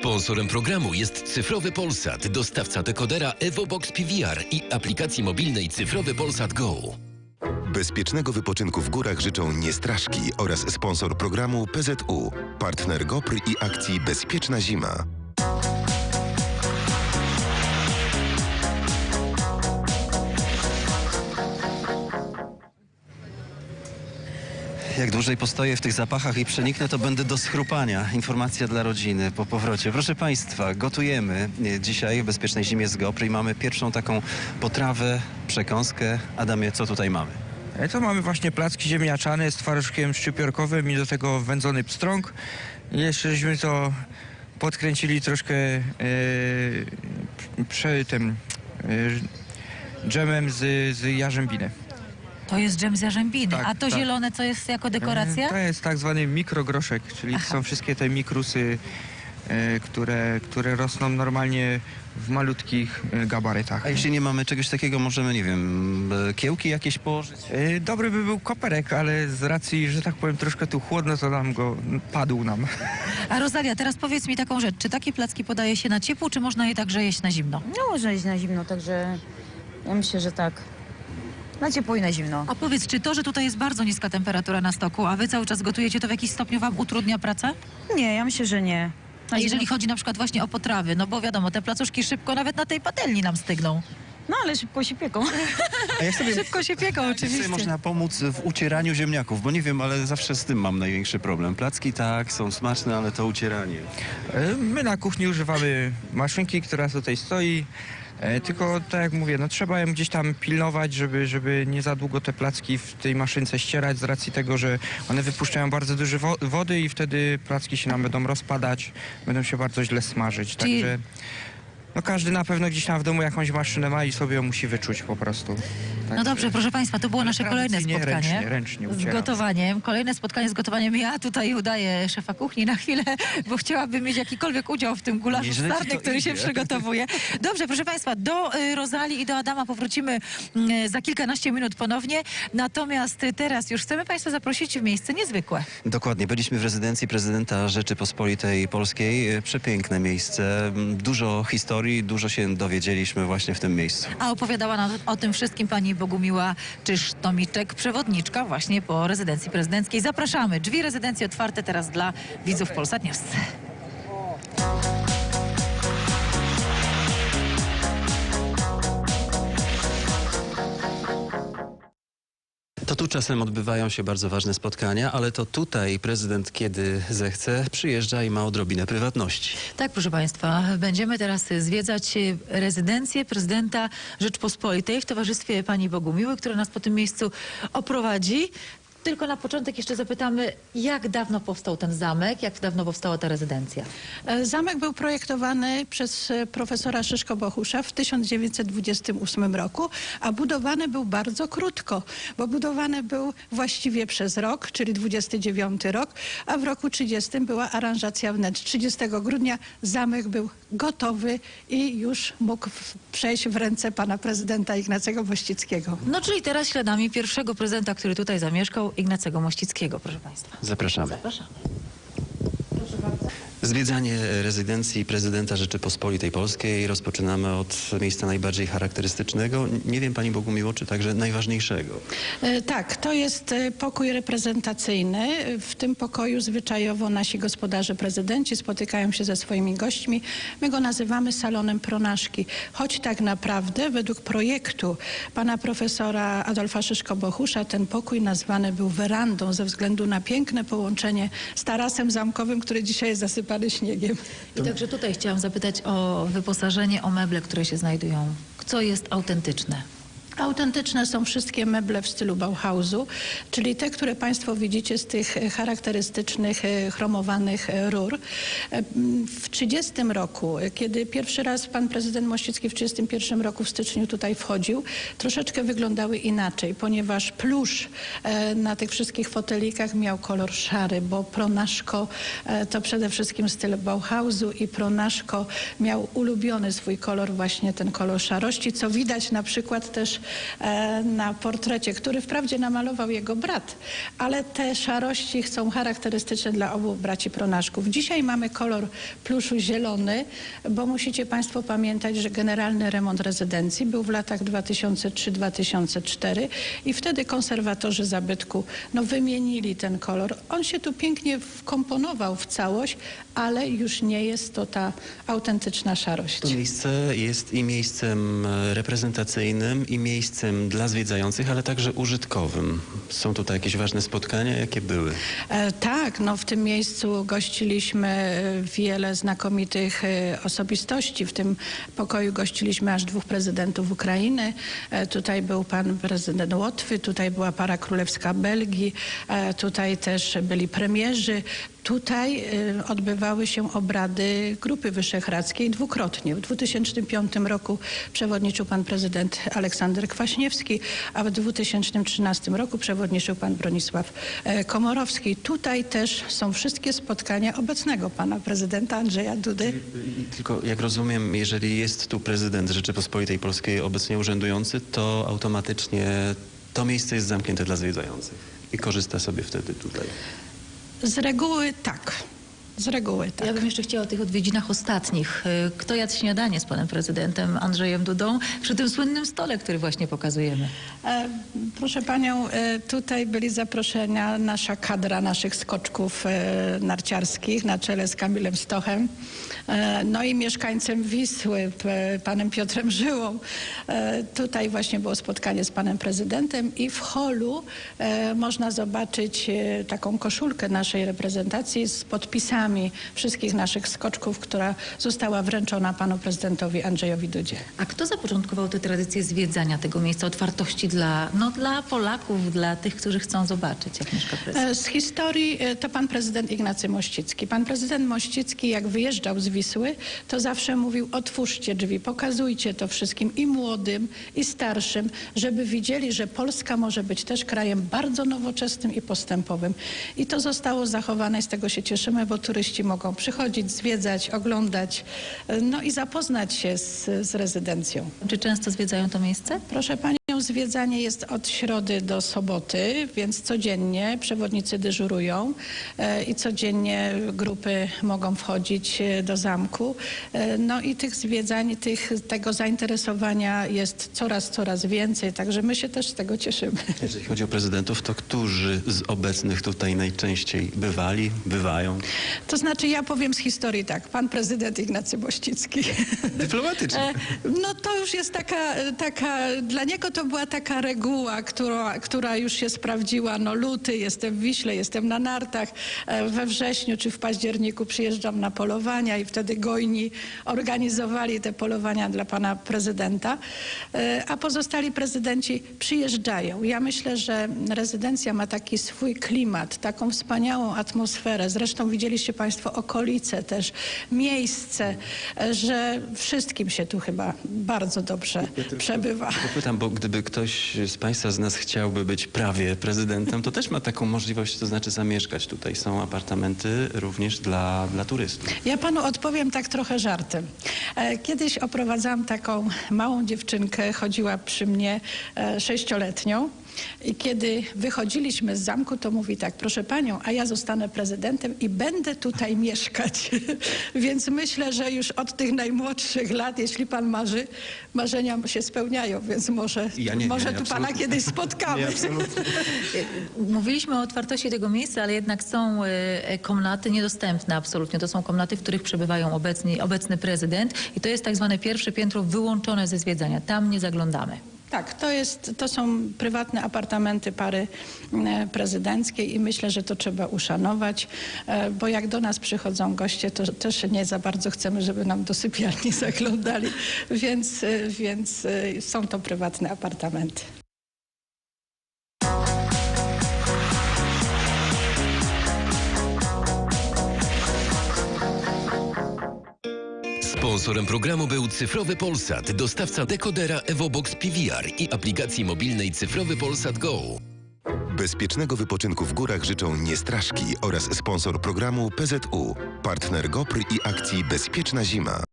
Sponsorem programu jest Cyfrowy Polsat, dostawca dekodera EvoBox PVR i aplikacji mobilnej Cyfrowy Polsat Go. Bezpiecznego wypoczynku w górach życzą Niestraszki oraz sponsor programu PZU, partner GOPR i akcji Bezpieczna Zima. Jak dłużej postoję w tych zapachach i przeniknę, to będę do schrupania. Informacja dla rodziny po powrocie. Proszę Państwa, gotujemy dzisiaj w Bezpiecznej Zimie z GoPro i mamy pierwszą taką potrawę, przekąskę. Adamie, co tutaj mamy? E, To mamy właśnie placki ziemniaczane z twarożkiem szczypiorkowym i do tego wędzony pstrąg. I jeszcze żeśmy to podkręcili troszkę e, przy tym e, dżemem z, z jarzębiny. To jest dżem z jarzębiny. Tak, A to tak. zielone, co jest jako dekoracja? E, To jest tak zwany mikrogroszek, czyli Aha. są wszystkie te mikrusy, e, które, które rosną normalnie w malutkich e, gabarytach. A jeśli nie mamy czegoś takiego, możemy, nie wiem, e, kiełki jakieś położyć? E, Dobry by był koperek, ale z racji, że tak powiem, troszkę tu chłodno, to nam go padł nam. A Rosalia, teraz powiedz mi taką rzecz. Czy takie placki podaje się na ciepło, czy można je także jeść na zimno? No można iść na zimno, także ja myślę, że tak. Na ciepło i na zimno. A powiedz, czy to, że tutaj jest bardzo niska temperatura na stoku, a wy cały czas gotujecie, to w jakiś stopniu wam utrudnia pracę? Nie, ja myślę, że nie. A jeżeli chodzi na przykład właśnie o potrawy, no bo wiadomo, te placuszki szybko nawet na tej patelni nam stygną. No ale szybko się pieką. A jak sobie, Szybko się pieką jak sobie oczywiście. można pomóc w ucieraniu ziemniaków? Bo nie wiem, ale zawsze z tym mam największy problem. Placki tak, są smaczne, ale to ucieranie. E, My na kuchni używamy maszynki, która tutaj stoi. E, Tylko tak jak mówię, no trzeba ją gdzieś tam pilnować, żeby, żeby nie za długo te placki w tej maszynce ścierać z racji tego, że one wypuszczają bardzo dużo wo- wody i wtedy placki się nam będą rozpadać, będą się bardzo źle smażyć. Czyli- Także no każdy na pewno gdzieś tam w domu jakąś maszynę ma i sobie ją musi wyczuć po prostu. No Także- dobrze, proszę Państwa, to było nasze kolejne tradycyjnie spotkanie. Ręcznie, ręcznie Z ucieram. gotowaniem. Kolejne spotkanie z gotowaniem. Ja tutaj udaję szefa kuchni na chwilę, bo chciałabym mieć jakikolwiek udział w tym gulaszu Nieźle ci starnym, to który się idzie. przygotowuje. Dobrze, proszę Państwa, do y, Rozali i do Adama powrócimy y, za kilkanaście minut ponownie. Natomiast y, teraz już chcemy Państwa zaprosić w miejsce niezwykłe. Dokładnie. Byliśmy w rezydencji prezydenta Rzeczypospolitej Polskiej. E, Przepiękne miejsce. M, Dużo historii, dużo się dowiedzieliśmy właśnie w tym miejscu. A opowiadała nam o tym wszystkim pani Bogumiła Czyż-Tomiczek, przewodniczka właśnie po rezydencji prezydenckiej. Zapraszamy. Drzwi rezydencji otwarte teraz dla widzów Polsat News. Tu czasem odbywają się bardzo ważne spotkania, ale to tutaj prezydent, kiedy zechce, przyjeżdża i ma odrobinę prywatności. Tak, proszę Państwa, będziemy teraz zwiedzać rezydencję prezydenta Rzeczpospolitej w towarzystwie pani Bogumiły, która nas po tym miejscu oprowadzi. Tylko na początek jeszcze zapytamy, jak dawno powstał ten zamek, jak dawno powstała ta rezydencja? E, Zamek był projektowany przez e, profesora Szyszko Bohusza w 1928 roku, a budowany był bardzo krótko, bo budowany był właściwie przez rok, czyli 29 rok, a w roku 30 była aranżacja wnętrz. 30 grudnia zamek był gotowy i już mógł przejść w ręce pana prezydenta Ignacego Wościckiego. No czyli teraz śladami pierwszego prezydenta, który tutaj zamieszkał, Ignacego Mościckiego, proszę Państwa. Zapraszamy. Zapraszamy. Zwiedzanie rezydencji prezydenta Rzeczypospolitej Polskiej rozpoczynamy od miejsca najbardziej charakterystycznego. Nie wiem, pani Bogumiło, czy także najważniejszego. E, Tak, to jest e, pokój reprezentacyjny. W tym pokoju zwyczajowo nasi gospodarze prezydenci spotykają się ze swoimi gośćmi. My go nazywamy salonem pronaszki, choć tak naprawdę według projektu pana profesora Adolfa Szyszko-Bohusza ten pokój nazwany był werandą ze względu na piękne połączenie z tarasem zamkowym, który dzisiaj jest zasypany śniegiem. I także tutaj chciałam zapytać o wyposażenie, o meble, które się znajdują. Co jest autentyczne? Autentyczne są wszystkie meble w stylu Bauhausu, czyli te, które Państwo widzicie z tych e, charakterystycznych e, chromowanych e, rur. W 30 roku, kiedy pierwszy raz pan prezydent Mościcki w 31 roku w styczniu tutaj wchodził, troszeczkę wyglądały inaczej, ponieważ plusz na tych wszystkich fotelikach miał kolor szary, bo Pronaszko to przede wszystkim styl Bauhausu i Pronaszko miał ulubiony swój kolor, właśnie ten kolor szarości, co widać na przykład też na portrecie, który wprawdzie namalował jego brat, ale te szarości są charakterystyczne dla obu braci Pronaszków. Dzisiaj mamy kolor pluszu zielony, bo musicie Państwo pamiętać, że generalny remont rezydencji był w latach 2003-2004 i wtedy konserwatorzy zabytku no, wymienili ten kolor. On się tu pięknie wkomponował w całość, ale już nie jest to ta autentyczna szarość. To miejsce jest i miejscem e, reprezentacyjnym, i miejscem dla zwiedzających, ale także użytkowym. Są tutaj jakieś ważne spotkania? Jakie były? E, tak, no w tym miejscu gościliśmy e, wiele znakomitych e, osobistości. W tym pokoju gościliśmy aż dwóch prezydentów Ukrainy. E, tutaj był pan prezydent Łotwy, tutaj była para królewska Belgii, e, tutaj też byli premierzy. Tutaj e, odbywały się obrady Grupy Wyszehradzkiej dwukrotnie. W 2005 roku przewodniczył pan prezydent Aleksander Kwaśniewski, a w 2013 roku przewodniczył pan Bronisław e, Komorowski. Tutaj też są wszystkie spotkania obecnego pana prezydenta Andrzeja Dudy. Tylko jak rozumiem, jeżeli jest tu prezydent Rzeczypospolitej Polskiej obecnie urzędujący, to automatycznie to miejsce jest zamknięte dla zwiedzających i korzysta sobie wtedy tutaj. Z reguły tak. Z reguły tak. Ja bym jeszcze chciała o tych odwiedzinach ostatnich. Y, Kto jadł śniadanie z panem prezydentem Andrzejem Dudą przy tym słynnym stole, który właśnie pokazujemy? E, Proszę panią, e, tutaj byli zaproszenia nasza kadra naszych skoczków e, narciarskich na czele z Kamilem Stochem, e, no i mieszkańcem Wisły, p- panem Piotrem Żyłą. E, Tutaj właśnie było spotkanie z panem prezydentem i w holu e, można zobaczyć e, taką koszulkę naszej reprezentacji z podpisami wszystkich naszych skoczków, która została wręczona panu prezydentowi Andrzejowi Dudzie. A kto zapoczątkował tę tradycję zwiedzania tego miejsca, otwartości dla, no, dla Polaków, dla tych, którzy chcą zobaczyć, jak mieszka prezydent? E, Z historii e, to pan prezydent Ignacy Mościcki. Pan prezydent Mościcki, jak wyjeżdżał z Wisły, to zawsze mówił: otwórzcie drzwi, pokazujcie to wszystkim i młodym, i starszym, żeby widzieli, że Polska może być też krajem bardzo nowoczesnym i postępowym. I to zostało zachowane i z tego się cieszymy, bo turyści mogą przychodzić, zwiedzać, oglądać, e, no i zapoznać się z, z rezydencją. Czy często zwiedzają to miejsce? Proszę Zwiedzanie jest od środy do soboty, więc codziennie przewodnicy dyżurują e, i codziennie grupy mogą wchodzić e, do zamku. E, No i tych zwiedzań, tych, tego zainteresowania jest coraz, coraz więcej, także my się też z tego cieszymy. Jeżeli chodzi o prezydentów, to którzy z obecnych tutaj najczęściej bywali, bywają? To znaczy ja powiem z historii tak, pan prezydent Ignacy Bościcki. Dyplomatycznie. No to już jest taka, taka, dla niego to była taka reguła, która, która już się sprawdziła. No luty, jestem w Wiśle, jestem na nartach. E, We wrześniu czy w październiku przyjeżdżam na polowania i wtedy gojni organizowali te polowania dla pana prezydenta. E, A pozostali prezydenci przyjeżdżają. Ja myślę, że rezydencja ma taki swój klimat, taką wspaniałą atmosferę. Zresztą widzieliście państwo okolice też, miejsce, e, że wszystkim się tu chyba bardzo dobrze przebywa. Popytam, bo gdyby ktoś z Państwa z nas chciałby być prawie prezydentem, to też ma taką możliwość, to znaczy zamieszkać tutaj. Są apartamenty również dla, dla turystów. Ja panu odpowiem tak trochę żartem. Kiedyś oprowadzałam taką małą dziewczynkę, chodziła przy mnie e, sześcioletnią. I kiedy wychodziliśmy z zamku, to mówi tak, proszę panią, a ja zostanę prezydentem i będę tutaj mieszkać. Więc myślę, że już od tych najmłodszych lat, jeśli pan marzy, marzenia się spełniają, więc może, Ja nie, nie, może nie, tu pana absolutnie. kiedyś spotkamy. Mówiliśmy o otwartości tego miejsca, ale jednak są e, komnaty niedostępne absolutnie. To są komnaty, w których przebywają obecni, obecny prezydent i to jest tak zwane pierwsze piętro wyłączone ze zwiedzania. Tam nie zaglądamy. Tak, to, jest, to są prywatne apartamenty pary e, prezydenckiej i myślę, że to trzeba uszanować, e, bo jak do nas przychodzą goście, to też nie za bardzo chcemy, żeby nam do sypialni zaglądali, więc, e, więc są to prywatne apartamenty. Sponsorem programu był Cyfrowy Polsat, dostawca dekodera EvoBox PVR i aplikacji mobilnej Cyfrowy Polsat Go. Bezpiecznego wypoczynku w górach życzą Niestraszki oraz sponsor programu PZU, partner GOPR i akcji Bezpieczna Zima.